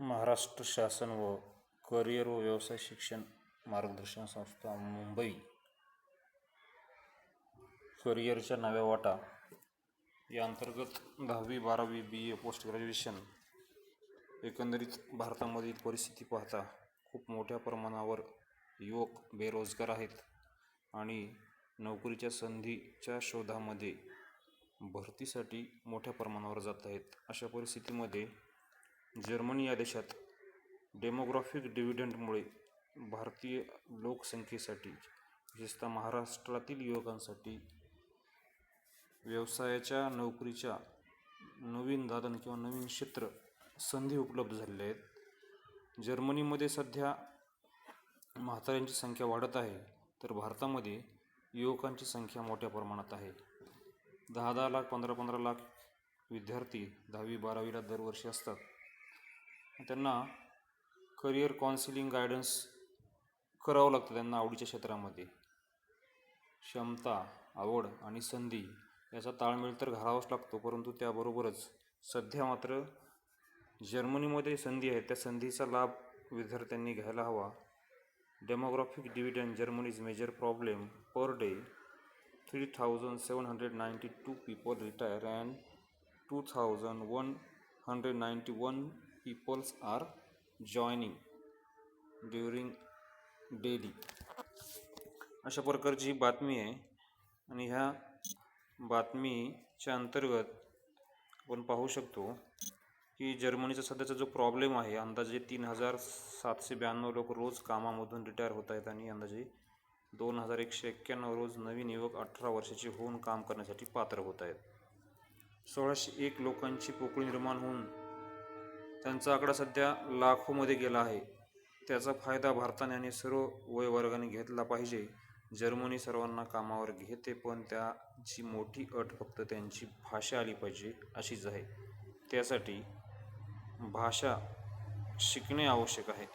महाराष्ट्र शासन व करिअर व व्यवसाय शिक्षण मार्गदर्शन संस्था मुंबई. करिअरच्या नव्या वाटा. या अंतर्गत दहावी बारावी बी ए पोस्ट ग्रॅज्युएशन एकंदरीत भारतामधील परिस्थिती पाहता खूप मोठ्या प्रमाणावर युवक बेरोजगार आहेत आणि नोकरीच्या संधीच्या शोधामध्ये भरतीसाठी मोठ्या प्रमाणावर जात आहेत. अशा परिस्थितीमध्ये जर्मनी या देशात डेमोग्राफिक डिव्हिडंडमुळे भारतीय लोकसंख्येसाठी विशेषतः महाराष्ट्रातील युवकांसाठी व्यवसायाच्या नोकरीच्या नवीन दालन किंवा नवीन क्षेत्र संधी उपलब्ध झालेल्या आहेत. जर्मनीमध्ये सध्या म्हाताऱ्यांची संख्या वाढत आहे तर भारतामध्ये युवकांची संख्या मोठ्या प्रमाणात आहे. दहा दहा लाख पंधरा पंधरा लाख विद्यार्थी दहावी बारावीला दरवर्षी असतात. त्यांना करिअर काउन्सिलिंग गायडन्स करावं लागतं त्यांना आवडीच्या क्षेत्रामध्ये. क्षमता आवड आणि संधी याचा ताळमेळ तर घालावाच लागतो परंतु त्याबरोबरच सध्या मात्र जर्मनीमध्ये संधी आहे त्या संधीचा लाभ विद्यार्थ्यांनी घ्यायला हवा. Demographic dividend Germany's major problem per day three thousand seven hundred ninety two people retire and two thousand one hundred ninety one peoples are joining during daily अशा प्रकारची ही बातमी आहे. आणि ह्या बातमीच्या अंतर्गत आपण पाहू शकतो की जर्मनीचा सध्याचा जो प्रॉब्लेम आहे अंदाजे तीन हजार सातशे ब्याण्णव लोक रोज कामामधून रिटायर होत आहेत आणि अंदाजे दोन हजार एकशे एक्क्याण्णव रोज नवीन युवक अठरा वर्षाचे होऊन काम करण्यासाठी पात्र होत आहेत. सोळाशे एक लोकांची पोकळी निर्माण होऊन त्यांचा आकडा सध्या लाखोमध्ये गेला आहे. त्याचा फायदा भारताने आणि सर्व वयवर्गाने घेतला पाहिजे. जर्मनी सर्वांना कामावर घेते पण त्याची मोठी अट फक्त त्यांची भाषा आली पाहिजे अशीच आहे. त्यासाठी भाषा शिकणे आवश्यक आहे.